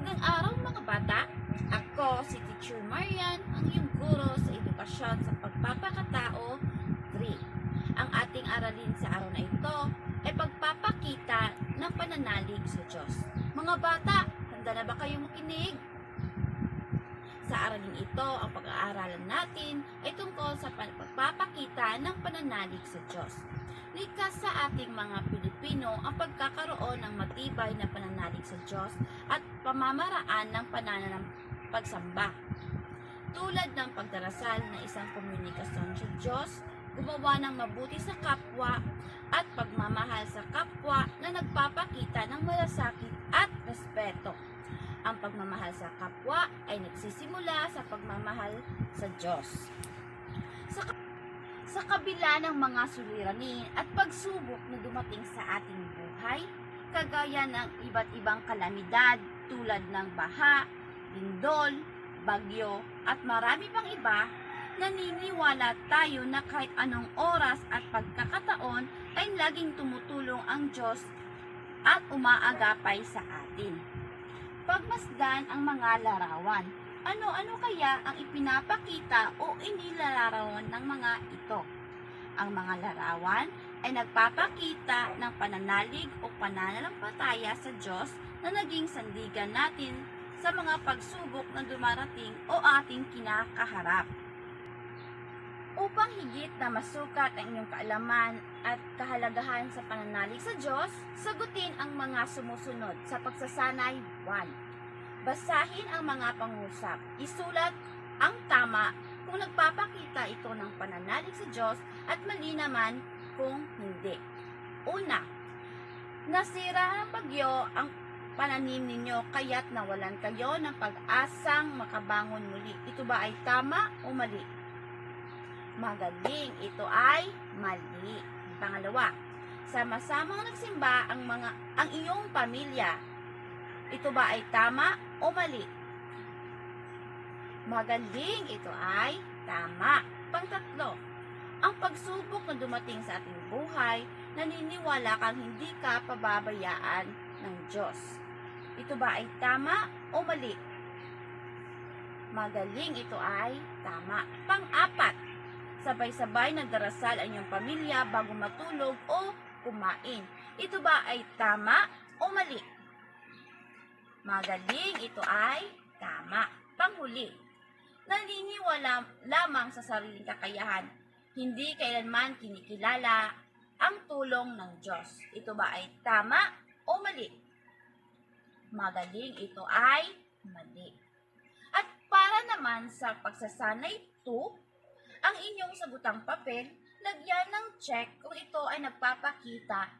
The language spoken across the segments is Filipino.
Magandang araw mga bata. Ako si Teacher Marian, ang iyong guro sa edukasyon sa pagpapakatao 3. Ang ating aralin sa araw na ito ay pagpapakita ng pananalig sa Diyos. Mga bata, handa na ba kayong makinig? Sa aralin ito, ang pag-aaralan natin ay tungkol sa pagpapakita ng pananalig sa Diyos. Likas sa ating mga Pilipino ang pagkakaroon ng matibay na pananalig sa Diyos at pamamaraan ng pananam pagsamba. Tulad ng pagdarasal na isang komunikasyon sa Diyos, gumawa ng mabuti sa kapwa at pagmamahal sa kapwa na nagpapakita ng malasakit at respeto. Ang pagmamahal sa kapwa ay nagsisimula sa pagmamahal sa Diyos. Sa sa kabila ng mga suliranin at pagsubok na dumating sa ating buhay, kagaya ng iba't ibang kalamidad tulad ng baha, lindol, bagyo, at marami pang iba, naniniwala tayo na kahit anong oras at pagkakataon ay laging tumutulong ang Diyos at umaagapay sa atin. Pagmasdan ang mga larawan, ano-ano kaya ang ipinapakita o inilalarawan ng mga ito? Ang mga larawan ay nagpapakita ng pananalig o pananampalataya sa Diyos na naging sandigan natin sa mga pagsubok na dumarating o ating kinakaharap. Upang higit na masukat ang inyong kaalaman at kahalagahan sa pananalig sa Diyos, sagutin ang mga sumusunod sa pagsasanay 1. Basahin ang mga pangusap. Isulat ang tama kung nagpapakita ito ng pananalig sa Diyos at mali naman kung hindi. Una, nasira ng bagyo ang pananim ninyo kaya't nawalan kayo ng pag-asang makabangon muli. Ito ba ay tama o mali? Magaling, ito ay mali. Pangalawa, sama-samang nagsimba ang mga ang iyong pamilya. Ito ba ay tama o mali? Magaling, ito ay tama. Pangtatlo, ang pagsubok na dumating sa ating buhay, naniniwala kang hindi ka pababayaan ng Diyos. Ito ba ay tama o mali? Magaling, ito ay tama. Pang-apat, sabay-sabay nagdarasal ang iyong pamilya bago matulog o kumain. Ito ba ay tama o mali? Magaling, ito ay tama. Panghuli, naniniwala lamang sa sariling kakayahan, hindi kailanman kinikilala ang tulong ng Diyos. Ito ba ay tama o mali? Magaling, ito ay mali. At para naman sa pagsasanay 2, ang inyong sagutang papel, lagyan ng check kung ito ay nagpapakita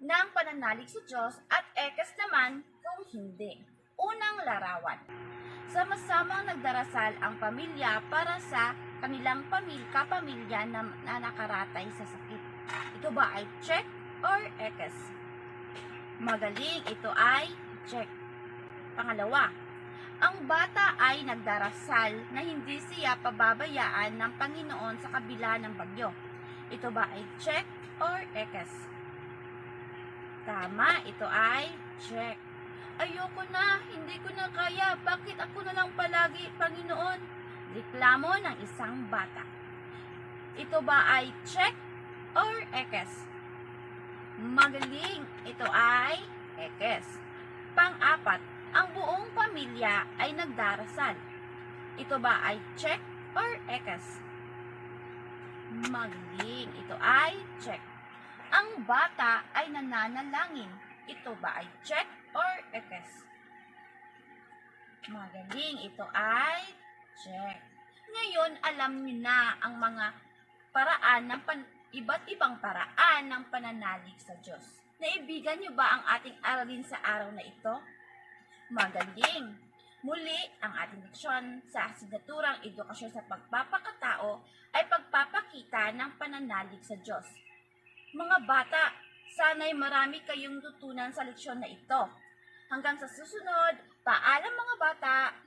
ng pananalig sa Diyos at ekas naman kung hindi. Unang larawan. Sama-samang nagdarasal ang pamilya para sa kanilang pamil kapamilya na, na nakaratay sa sakit. Ito ba ay check or ekas? Magaling, ito ay check. Pangalawa, ang bata ay nagdarasal na hindi siya pababayaan ng Panginoon sa kabila ng bagyo. Ito ba ay check or ekas? Tama, ito ay check. Ayoko na, hindi ko na kaya. Bakit ako na lang palagi, Panginoon? Reklamo ng isang bata. Ito ba ay check or ekes? Magaling, ito ay ekes. Pang-apat, ang buong pamilya ay nagdarasal. Ito ba ay check or ekes? Magaling, ito ay check. Ang bata ay nananalangin. Ito ba ay check or ekes? Magaling, ito ay check. Ngayon, alam niyo na ang mga paraan ng pan- iba't ibang paraan ng pananalig sa Diyos. Naibigan niyo ba ang ating aralin sa araw na ito? Magaling! Muli, ang ating leksyon sa asignaturang edukasyon sa pagpapakatao ay pagpapakita ng pananalig sa Diyos. Mga bata, sana'y marami kayong tutunan sa leksyon na ito. Hanggang sa susunod, paalam mga bata!